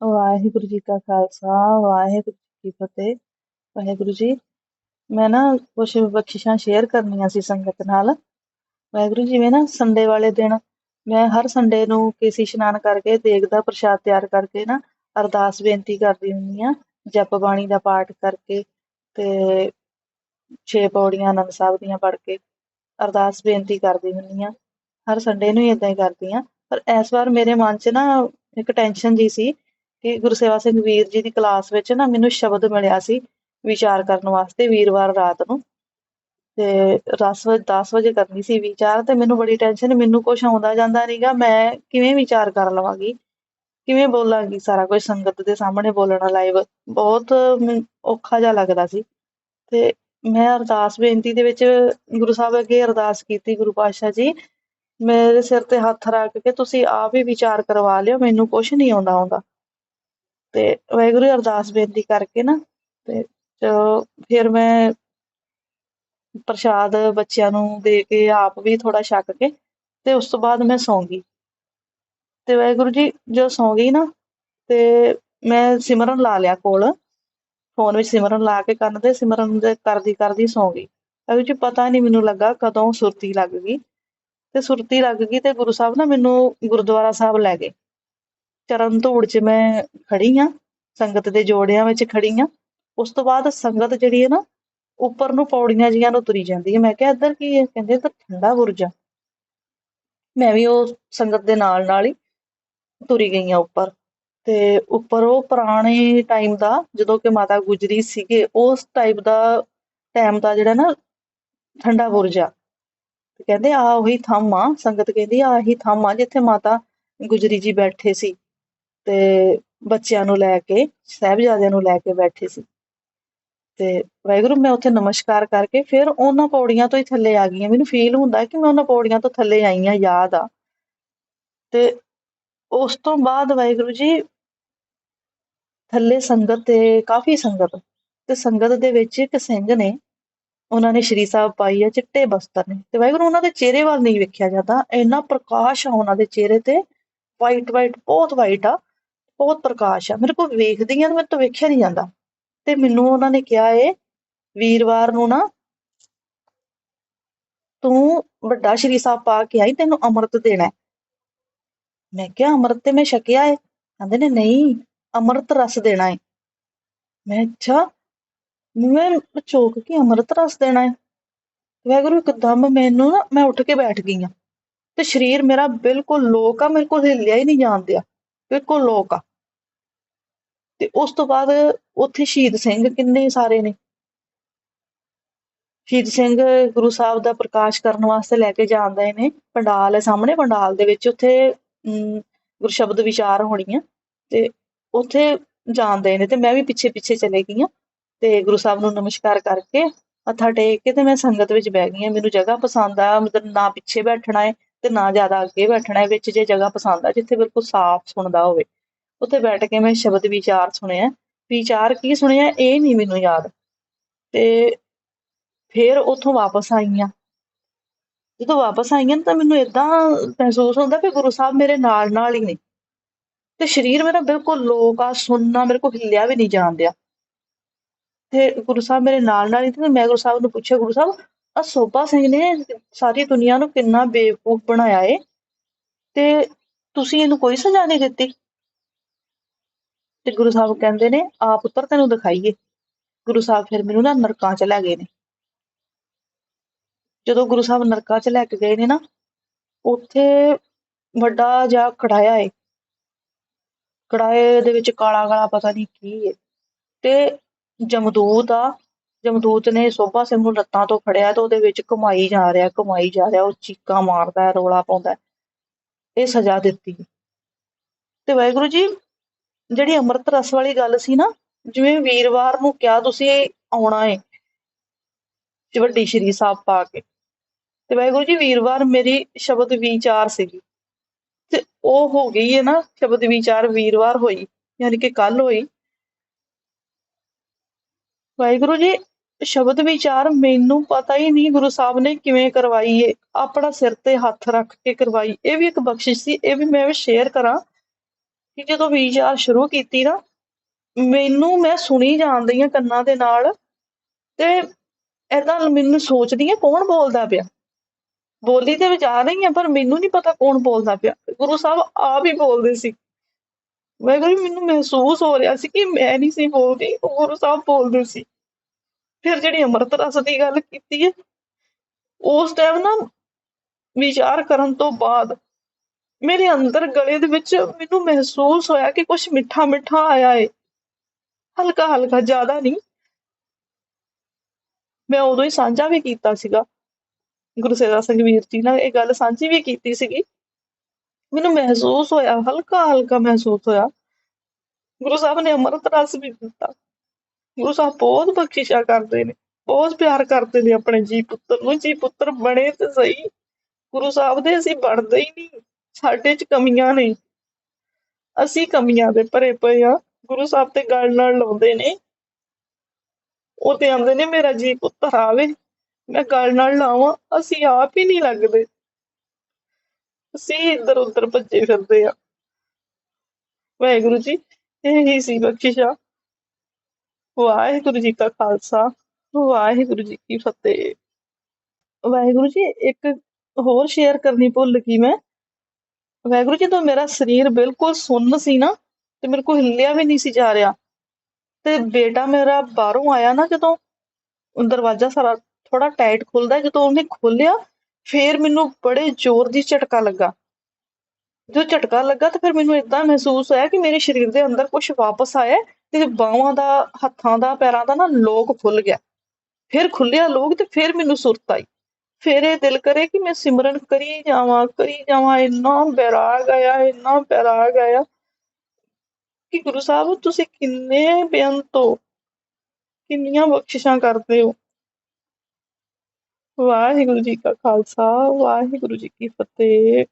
ਵਾਹਿਗੁਰੂ ਜੀ ਕਾ ਖਾਲਸਾ, ਵਾਹਿਗੁਰੂ ਜੀ ਕੀ ਫਤਿਹ। ਵਾਹਿਗੁਰੂ ਜੀ, ਮੈਂ ਨਾ ਕੁਛ ਬਖਸ਼ਿਸ਼ਾਂ ਸ਼ੇਅਰ ਕਰਨੀਆਂ ਸੀ ਸੰਗਤ ਨਾਲ। ਵਾਹਿਗੁਰੂ ਜਿਵੇਂ ਨਾ ਸੰਡੇ ਵਾਲੇ ਦਿਨ ਮੈਂ ਹਰ ਸੰਡੇ ਨੂੰ ਕੇਸੀ ਇਸ਼ਨਾਨ ਕਰਕੇ ਦੇਗ ਦਾ ਪ੍ਰਸ਼ਾਦ ਤਿਆਰ ਕਰਕੇ ਨਾ ਅਰਦਾਸ ਬੇਨਤੀ ਕਰਦੀ ਹੁੰਦੀ ਆ ਜਪ ਬਾਣੀ ਦਾ ਪਾਠ ਕਰਕੇ ਤੇ ਛੇ ਪੌੜੀਆਂ ਆਨੰਦ ਸਾਹਿਬ ਦੀਆਂ ਪੜ੍ਹ ਕੇ ਅਰਦਾਸ ਬੇਨਤੀ ਕਰਦੀ ਹੁੰਦੀ ਆ ਹਰ ਸੰਡੇ ਨੂੰ ਹੀ ਇਦਾਂ ਹੀ ਕਰਦੀ ਆ ਪਰ ਇਸ ਵਾਰ ਮੇਰੇ ਮਨ 'ਚ ਨਾ ਇੱਕ ਟੈਨਸ਼ਨ ਜੀ ਸੀ ਕਿ ਗੁਰਸੇਵਾ ਸਿੰਘ ਵੀਰ ਜੀ ਦੀ ਕਲਾਸ ਵਿੱਚ ਨਾ ਮੈਨੂੰ ਸ਼ਬਦ ਮਿਲਿਆ ਸੀ ਵਿਚਾਰ ਕਰਨ ਵਾਸਤੇ ਵੀਰਵਾਰ ਰਾਤ ਨੂੰ। ਤੇ 10 ਵਜੇ 10 ਵਜੇ ਕਰਨੀ ਸੀ ਵਿਚਾਰ ਤੇ ਮੈਨੂੰ ਬੜੀ ਟੈਨਸ਼ਨ ਮੈਨੂੰ ਕੁਝ ਆਉਂਦਾ ਜਾਂਦਾ ਨਹੀਂਗਾ ਮੈਂ ਕਿਵੇਂ ਵਿਚਾਰ ਕਰ ਲਵਾਂਗੀ? ਕਿਵੇਂ ਬੋਲਾਂਗੀ ਸਾਰਾ ਕੁਝ ਸੰਗਤ ਦੇ ਸਾਹਮਣੇ ਬੋਲਣਾ ਲਾਈਵ ਬਹੁਤ ਔਖਾ ਜਿਹਾ ਲੱਗਦਾ ਸੀ। ਤੇ ਮੈਂ ਅਰਦਾਸ, ਬੇਨਤੀ ਦੇ ਵਿੱਚ ਗੁਰੂ ਸਾਹਿਬ ਅੱਗੇ ਅਰਦਾਸ ਕੀਤੀ ਗੁਰੂ ਪਾਤਸ਼ਾਹ ਜੀ, ਮੇਰੇ ਸਿਰ ਤੇ ਹੱਥ ਰੱਖ ਕੇ ਤੁਸੀਂ ਆਪ ਹੀ ਵਿਚਾਰ ਕਰਵਾ ਲਿਓ, ਮੈਨੂੰ ਕੁਝ ਨਹੀਂ ਆਉਂਦਾ ਆਉਂਦਾ ਤੇ ਵਾਹਿਗੁਰੂ ਅਰਦਾਸ ਬੇਨਤੀ ਕਰਕੇ ਨਾ, ਤੇ ਫਿਰ ਮੈਂ ਪ੍ਰਸ਼ਾਦ ਬੱਚਿਆਂ ਨੂੰ ਦੇ ਕੇ ਆਪ ਵੀ ਥੋੜਾ ਛੱਕ ਕੇ ਤੇ ਉਸ ਤੋਂ ਬਾਅਦ ਮੈਂ ਸੌਂ ਗਈ। ਤੇ ਵਾਹਿਗੁਰੂ ਜੀ ਜੋ ਸੌਂ ਗਈ ਨਾ, ਤੇ ਮੈਂ ਸਿਮਰਨ ਲਾ ਲਿਆ ਕੋਲ, ਫੋਨ ਵਿੱਚ ਸਿਮਰਨ ਲਾ ਕੇ ਕੰਨ ਤੇ ਸਿਮਰਨ ਦੇ ਕਰਦੀ ਕਰਦੀ ਸੌਂ ਗਈ। ਵਾਹਿਗੁਰੂ ਜੀ, ਪਤਾ ਨਹੀਂ ਮੈਨੂੰ ਲੱਗਾ ਕਦੋਂ ਸੁਰਤੀ ਲੱਗ ਗਈ। ਤੇ ਸੁਰਤੀ ਲੱਗ ਗਈ ਤੇ ਗੁਰੂ ਸਾਹਿਬ ਨਾ ਮੈਨੂੰ ਗੁਰਦੁਆਰਾ ਸਾਹਿਬ ਲੈ ਗਏ। ਚਰਨ ਧੂੜ 'ਚ ਮੈਂ ਖੜੀ ਆ, ਸੰਗਤ ਦੇ ਜੋੜਿਆਂ ਵਿੱਚ ਖੜੀ ਆ। ਉਸ ਤੋਂ ਬਾਅਦ ਸੰਗਤ ਜਿਹੜੀ ਹੈ ਨਾ, ਉੱਪਰ ਨੂੰ ਪੌੜੀਆਂ ਜੀਆਂ ਨੂੰ ਤੁਰੀ ਜਾਂਦੀ ਹੈ। ਮੈਂ ਕਿਹਾ, ਇੱਧਰ ਕੀ ਹੈ? ਕਹਿੰਦੇ ਤਾਂ ਠੰਡਾ ਬੁਰਜ ਆ। ਮੈਂ ਵੀ ਉਹ ਸੰਗਤ ਦੇ ਨਾਲ ਨਾਲ ਹੀ ਤੁਰੀ ਗਈ ਆ ਉੱਪਰ। ਤੇ ਉੱਪਰ ਉਹ ਪੁਰਾਣੇ ਟਾਈਮ ਦਾ, ਜਦੋਂ ਕਿ ਮਾਤਾ ਗੁਜਰੀ ਸੀਗੇ, ਉਸ ਟਾਈਪ ਦਾ ਟਾਈਮ ਦਾ ਜਿਹੜਾ ਨਾ, ਠੰਡਾ ਬੁਰਜ ਆ। ਕਹਿੰਦੇ ਆ ਉਹੀ ਥੰਮ ਆ। ਸੰਗਤ ਕਹਿੰਦੀ ਆ ਇਹੀ ਥੰਮ ਆ, ਜਿੱਥੇ ਮਾਤਾ ਗੁਜਰੀ ਜੀ ਬੈਠੇ ਸੀ। ਤੇ ਬੱਚਿਆਂ ਨੂੰ ਲੈ ਕੇ, ਸਹਿਬਜ਼ਾਦਿਆਂ ਨੂੰ ਲੈ ਕੇ ਬੈਠੇ ਸੀ। ਤੇ ਵਾਹਿਗੁਰੂ, ਮੈਂ ਉੱਥੇ ਨਮਸਕਾਰ ਕਰਕੇ ਫਿਰ ਉਹਨਾਂ ਪੌੜੀਆਂ ਤੋਂ ਹੀ ਥੱਲੇ ਆ ਗਈ ਮੈਨੂੰ ਫੀਲ ਹੁੰਦਾ ਕਿ ਮੈਂ ਉਹਨਾਂ ਪੌੜੀਆਂ ਤੋਂ ਥੱਲੇ ਆਈ ਆ ਯਾਦ ਆ। ਤੇ ਉਸ ਤੋਂ ਬਾਅਦ ਵਾਹਿਗੁਰੂ ਜੀ, ਥੱਲੇ ਸੰਗਤ ਤੇ ਕਾਫੀ ਸੰਗਤ, ਤੇ ਸੰਗਤ ਦੇ ਵਿੱਚ ਇੱਕ ਸਿੰਘ ਨੇ, ਉਹਨਾਂ ਨੇ ਸ਼੍ਰੀ ਸਾਹਿਬ ਪਾਈ ਆ ਚਿੱਟੇ ਬਸਤਰ ਨੇ। ਤੇ ਵਾਹਿਗੁਰੂ, ਉਹਨਾਂ ਦੇ ਚਿਹਰੇ ਵੱਲ ਨਹੀਂ ਵੇਖਿਆ ਜਾਂਦਾ। ਇੰਨਾ ਪ੍ਰਕਾਸ਼ ਆ ਉਹਨਾਂ ਦੇ ਚਿਹਰੇ ਤੇ। ਵਾਈਟ ਵਾਈਟ ਬਹੁਤ ਵਾਈਟ ਆ। ਬਹੁਤ ਪ੍ਰਕਾਸ਼ ਆ। ਮੇਰੇ ਕੋਲ ਵੇਖਦੀ ਆ ਤੇ ਮੇਰੇ ਤੋਂ ਵੇਖਿਆ ਨਹੀਂ ਜਾਂਦਾ। ਤੇ ਮੈਨੂੰ ਉਹਨਾਂ ਨੇ ਕਿਹਾ ਏ, ਵੀਰਵਾਰ ਨੂੰ ਨਾ ਤੂੰ ਵੱਡਾ ਸ਼੍ਰੀ ਸਾਹਿਬ ਪਾ ਕੇ ਆਈ, ਤੈਨੂੰ ਅੰਮ੍ਰਿਤ ਦੇਣਾ ਮੈਂ ਕਿਹਾ, ਅੰਮ੍ਰਿਤ ਤੇ ਮੈਂ ਛਕਿਆ ਏ। ਕਹਿੰਦੇ ਨੇ, ਨਹੀਂ, ਅੰਮ੍ਰਿਤ ਰਸ ਦੇਣਾ ਏ। ਮੈਂ ਅੱਛਾ, ਮੈਂ ਚੋਕ ਕੇ ਅੰਮ੍ਰਿਤ ਰਸ ਦੇਣਾ ਏ। ਵੈਗਰੂ ਇੱਕਦਮ ਮੈਨੂੰ ਨਾ, ਮੈਂ ਉੱਠ ਕੇ ਬੈਠ ਗਈ ਆ। ਤੇ ਸਰੀਰ ਮੇਰਾ ਬਿਲਕੁਲ ਲੋਕ ਆ, ਮੇਰੇ ਕੋਲ ਹਿੱਲਿਆ ਹੀ ਨਹੀਂ ਜਾਂਦਿਆ ਬਿਲਕੁਲ ਲੋਕ ਆ। ਤੇ ਉਸ ਤੋਂ ਬਾਅਦ ਉੱਥੇ ਸ਼ਹੀਦ ਸਿੰਘ ਕਿੰਨੇ ਸਾਰੇ ਨੇ? ਸ਼ਹੀਦ ਸਿੰਘ ਗੁਰੂ ਸਾਹਿਬ ਦਾ ਪ੍ਰਕਾਸ਼ ਕਰਨ ਵਾਸਤੇ ਲੈ ਕੇ ਜਾਂਦੇ ਨੇ। ਪੰਡਾਲ ਹੈ ਸਾਹਮਣੇ, ਪੰਡਾਲ ਦੇ ਵਿੱਚ ਉੱਥੇ ਗੁਰਸ਼ਬਦ ਵਿਚਾਰ ਹੋਣੀ ਤੇ ਉੱਥੇ ਜਾਂਦੇ ਨੇ ਤੇ ਮੈਂ ਵੀ ਪਿੱਛੇ ਪਿੱਛੇ ਚਲੇ ਗਈ ਆ ਤੇ ਗੁਰੂ ਸਾਹਿਬ ਨੂੰ ਨਮਸਕਾਰ ਕਰਕੇ ਮੱਥਾ ਟੇਕ ਕੇ ਤੇ ਮੈਂ ਸੰਗਤ ਵਿੱਚ ਬਹਿ ਗਈ ਆ ਮੈਨੂੰ ਜਗ੍ਹਾ ਪਸੰਦ ਆ, ਮਤਲਬ ਨਾ ਪਿੱਛੇ ਬੈਠਣਾ ਹੈ ਤੇ ਨਾ ਜ਼ਿਆਦਾ ਅੱਗੇ ਬੈਠਣਾ ਹੈ, ਵਿੱਚ ਜੇ ਜਗ੍ਹਾ ਪਸੰਦ ਆ, ਜਿੱਥੇ ਬਿਲਕੁਲ ਸਾਫ਼ ਸੁਣਦਾ ਹੋਵੇ। ਉੱਥੇ ਬੈਠ ਕੇ ਮੈਂ ਸ਼ਬਦ ਵਿਚਾਰ ਸੁਣਿਆ। ਵਿਚਾਰ ਕੀ ਸੁਣਿਆ, ਇਹ ਨਹੀਂ ਮੈਨੂੰ ਯਾਦ। ਤੇ ਫਿਰ ਉੱਥੋਂ ਵਾਪਸ ਆਈਆਂ। ਜਦੋਂ ਵਾਪਸ ਆਈਆਂ ਤਾਂ ਮੈਨੂੰ ਇਦਾਂ ਮਹਿਸੂਸ ਹੁੰਦਾ ਕਿ ਗੁਰੂ ਸਾਹਿਬ ਮੇਰੇ ਨਾਲ ਨਾਲ ਹੀ ਨੇ। ਤੇ ਸਰੀਰ ਮੇਰਾ ਬਿਲਕੁਲ ਲੋਕ ਆ, ਸੁਣਨਾ ਮੇਰੇ ਕੋਲ ਹਿੱਲਿਆ ਵੀ ਨਹੀਂ ਜਾਂਦਿਆ ਤੇ ਗੁਰੂ ਸਾਹਿਬ ਮੇਰੇ ਨਾਲ ਨਾਲ ਹੀ ਤੇ ਮੈਂ ਗੁਰੂ ਸਾਹਿਬ ਨੂੰ ਪੁੱਛਿਆ, ਗੁਰੂ ਸਾਹਿਬ ਆ ਸੋਭਾ ਸਿੰਘ ਨੇ ਸਾਰੀ ਦੁਨੀਆ ਨੂੰ ਕਿੰਨਾ ਬੇਵਕੂਫ ਬਣਾਇਆ ਏ। ਤੇ ਤੁਸੀਂ ਇਹਨੂੰ ਕੋਈ ਸਜ਼ਾ ਨਹੀਂ ਦਿੱਤੀ? ਤੇ ਗੁਰੂ ਸਾਹਿਬ ਕਹਿੰਦੇ ਨੇ ਆ ਪੁੱਤਰ ਤੈਨੂੰ ਦਿਖਾਈਏ। ਗੁਰੂ ਸਾਹਿਬ ਫਿਰ ਮੈਨੂੰ ਨਾ ਨਰਕਾਂ 'ਚ ਲੈ ਗਏ ਨੇ। ਜਦੋਂ ਗੁਰੂ ਸਾਹਿਬ ਨਰਕਾਂ 'ਚ ਲੈ ਕੇ ਗਏ ਨੇ ਨਾ, ਉੱਥੇ ਵੱਡਾ ਜਿਹਾ ਕੜਾਇਆ ਏ। ਕੜਾਏ ਦੇ ਵਿੱਚ ਕਾਲਾ ਕਾਲਾ ਪਤਾ ਨਹੀਂ ਕੀ ਏ। ਤੇ ਜਮਦੂਤ ਆ, ਜਮਦੂਤ ਨੇ ਸੋਭਾ ਸਿੰਘ ਨੂੰ ਲੱਤਾਂ ਤੋਂ ਫੜਿਆ ਤੇ ਉਹਦੇ ਵਿੱਚ ਘੁਮਾਈ ਜਾ ਰਿਹਾ, ਘੁਮਾਈ ਜਾ ਰਿਹਾ, ਉਹ ਚੀਕਾਂ ਮਾਰਦਾ ਹੈ ਰੋਲਾ ਪਾਉਂਦਾ। ਇਹ ਸਜ਼ਾ ਦਿੱਤੀ। ਤੇ ਵਾਹਿਗੁਰੂ ਜੀ ਜਿਹੜੀ ਅੰਮ੍ਰਿਤ ਰਸ ਵਾਲੀ ਗੱਲ ਸੀ ਨਾ, ਜਿਵੇਂ ਵੀਰਵਾਰ ਨੂੰ ਕਿਹਾ ਤੁਸੀਂ ਆਉਣਾ ਏ ਵੱਡੀ ਸ਼੍ਰੀ ਸਾਹਿਬ ਪਾ ਕੇ। ਤੇ ਵਾਹਿਗੁਰੂ ਜੀ, ਵੀਰਵਾਰ ਮੇਰੀ ਸ਼ਬਦ ਵਿਚਾਰ ਸੀਗੀ। ਤੇ ਉਹ ਹੋ ਗਈ ਹੈ ਨਾ, ਸ਼ਬਦ ਵਿਚਾਰ ਵੀਰਵਾਰ ਹੋਈ, ਯਾਨੀ ਕਿ ਕੱਲ ਹੋਈ। ਵਾਹਿਗੁਰੂ ਜੀ, ਸ਼ਬਦ ਵਿਚਾਰ ਮੈਨੂੰ ਪਤਾ ਹੀ ਨਹੀਂ ਗੁਰੂ ਸਾਹਿਬ ਨੇ ਕਿਵੇਂ ਕਰਵਾਈ ਏ। ਆਪਣਾ ਸਿਰ ਤੇ ਹੱਥ ਰੱਖ ਕੇ ਕਰਵਾਈ। ਇਹ ਵੀ ਇੱਕ ਬਖਸ਼ਿਸ਼ ਸੀ, ਇਹ ਵੀ ਮੈਂ ਸ਼ੇਅਰ ਕਰਾਂ। ਕਿ ਜਦੋਂ ਵਿਚਾਰ ਸ਼ੁਰੂ ਕੀਤੀ ਨਾ, ਮੈਨੂੰ, ਮੈਂ ਸੁਣੀ ਜਾਂਦੀ ਆ ਕੰਨਾਂ ਦੇ ਨਾਲ ਤੇ ਏਦਾਂ ਮੈਨੂੰ ਸੋਚਦੀ ਆ, ਕੌਣ ਬੋਲਦਾ ਪਿਆ? ਬੋਲੀ ਤੇ ਵਿਚਾਰ ਰਹੀ ਆ, ਪਰ ਮੈਨੂੰ ਨਹੀਂ ਪਤਾ ਕੌਣ ਬੋਲਦਾ ਪਿਆ। ਗੁਰੂ ਸਾਹਿਬ ਆਪ ਹੀ ਬੋਲਦੇ ਸੀ। ਮੈਂ ਕਹਿੰਦੀ ਮੈਨੂੰ ਮਹਿਸੂਸ ਹੋ ਰਿਹਾ ਸੀ ਕਿ ਮੈਂ ਨਹੀਂ ਸੀ ਬੋਲਦੀ, ਉਹ ਗੁਰੂ ਸਾਹਿਬ ਬੋਲਦੇ ਸੀ। ਫਿਰ ਜਿਹੜੀ ਅੰਮ੍ਰਿਤ ਰਸ ਦੀ ਗੱਲ ਕੀਤੀ ਹੈ ਉਸ ਟਾਈਮ ਨਾ ਵਿਚਾਰ ਕਰਨ ਤੋਂ ਬਾਅਦ ਮੇਰੇ ਅੰਦਰ ਗਲੇ ਦੇ ਵਿੱਚ ਮੈਨੂੰ ਮਹਿਸੂਸ ਹੋਇਆ ਕਿ ਕੁਝ ਮਿੱਠਾ ਮਿੱਠਾ ਆਇਆ ਏ। ਹਲਕਾ ਹਲਕਾ, ਜ਼ਿਆਦਾ ਨਹੀਂ। ਮੈਂ ਉਦੋਂ ਹੀ ਸਾਂਝਾ ਵੀ ਕੀਤਾ ਸੀਗਾ। ਗੁਰੂ ਸੇਵਾ ਸਿੰਘ ਵੀਰ ਜੀ ਨਾਲ ਇਹ ਗੱਲ ਸਾਂਝੀ ਵੀ ਕੀਤੀ ਸੀਗੀ। ਮੈਨੂੰ ਮਹਿਸੂਸ ਹੋਇਆ, ਹਲਕਾ ਹਲਕਾ ਮਹਿਸੂਸ ਹੋਇਆ। ਗੁਰੂ ਸਾਹਿਬ ਨੇ ਅੰਮ੍ਰਿਤ ਰਸ ਵੀ ਦਿੱਤਾ ਗੁਰੂ ਸਾਹਿਬ ਬਹੁਤ ਬਖਸ਼ਿਸ਼ਾਂ ਕਰਦੇ ਨੇ, ਬਹੁਤ ਪਿਆਰ ਕਰਦੇ ਨੇ ਆਪਣੇ ਜੀ ਪੁੱਤਰ ਨੂੰ। ਜੀ ਪੁੱਤਰ ਬਣੇ ਤੇ ਸਹੀ। ਗੁਰੂ ਸਾਹਿਬ ਦੇ ਅਸੀਂ ਬਣਦੇ ਹੀ ਨਹੀਂ। ਸਾਡੇ 'ਚ ਕਮੀਆਂ ਨੇ। ਅਸੀਂ ਕਮੀਆਂ ਦੇ ਭਰੇ ਪਏ ਆ ਗੁਰੂ ਸਾਹਿਬ ਤੇ ਗੱਲ ਨਾਲ ਲਾਉਂਦੇ ਨੇ। ਉਹ ਤੇ ਆਂਦੇ ਨੇ, ਮੇਰਾ ਜੀ ਪੁੱਤਰ ਆਵੇ। ਮੈਂ ਗੱਲ ਨਾਲ ਲਾਵਾਂ। ਅਸੀਂ ਆਪ ਹੀ ਨਹੀਂ ਲੱਗਦੇ। ਅਸੀਂ ਇੱਧਰ ਉੱਧਰ ਭੱਜੇ ਫਿਰਦੇ ਆ ਵਾਹਿਗੁਰੂ ਜੀ, ਇਹ ਹੀ ਸੀ ਬਖਸ਼ਿਸ਼ਾਂ ਵਾਹਿਗੁਰੂ ਜੀ ਕਾ ਖਾਲਸਾ। ਵਾਹਿਗੁਰੂ ਜੀ ਕੀ ਫਤਿਹ। ਵਾਹਿਗੁਰੂ ਜੀ, ਇੱਕ ਹੋਰ ਸ਼ੇਅਰ ਕਰਨੀ ਭੁੱਲ ਗਈ ਮੈਂ। ਵਾਹਿਗੁਰੂ ਜੀ, ਜਦੋਂ ਮੇਰਾ ਸਰੀਰ ਬਿਲਕੁਲ ਸੁੰਨ ਸੀ ਨਾ, ਤੇ ਮੇਰੇ ਕੋਲ ਹਿੱਲਿਆ ਵੀ ਨਹੀਂ ਸੀ ਜਾ ਰਿਹਾ, ਤੇ ਬੇਟਾ ਮੇਰਾ ਬਾਹਰੋਂ ਆਇਆ ਨਾ, ਜਦੋਂ ਦਰਵਾਜ਼ਾ ਸਾਰਾ ਥੋੜਾ ਟਾਈਟ ਖੁੱਲਦਾ, ਜਦੋਂ ਉਹਨੇ ਖੋਲਿਆ ਫੇਰ ਮੈਨੂੰ ਬੜੇ ਜ਼ੋਰ ਦੀ ਝਟਕਾ ਲੱਗਾ। ਜੋ ਝਟਕਾ ਲੱਗਾ, ਤਾਂ ਫਿਰ ਮੈਨੂੰ ਇਦਾਂ ਮਹਿਸੂਸ ਹੋਇਆ ਕਿ ਮੇਰੇ ਸਰੀਰ ਦੇ ਅੰਦਰ ਕੁਝ ਵਾਪਸ ਆਇਆ ਤੇ ਬਾਹਾਂ ਦਾ, ਹੱਥਾਂ ਦਾ, ਪੈਰਾਂ ਦਾ ਨਾ ਲੋਕ ਖੁੱਲ ਗਿਆ। ਫਿਰ ਖੁੱਲਿਆ ਲੋਕ ਤੇ ਫਿਰ ਮੈਨੂੰ ਸੁਰਤ ਆਈ। ਫਿਰ ਇਹ ਦਿਲ ਕਰੇ ਕਿ ਮੈਂ ਸਿਮਰਨ ਕਰੀ ਜਾਵਾਂ ਕਰੀ ਜਾਵਾਂ ਇੰਨਾ ਬੈਰਾਗ ਆਇਆ ਇੰਨਾ ਬੈਰਾਗ ਆਇਆ ਕਿ ਗੁਰੂ ਸਾਹਿਬ ਤੁਸੀਂ ਕਿੰਨੇ ਬੇਅੰਤ ਹੋ ਕਿੰਨੀਆਂ ਬਖਸ਼ਿਸ਼ਾਂ ਕਰਦੇ ਹੋ ਵਾਹਿਗੁਰੂ ਜੀ ਕਾ ਖਾਲਸਾ ਵਾਹਿਗੁਰੂ ਜੀ ਕੀ ਫਤਿਹ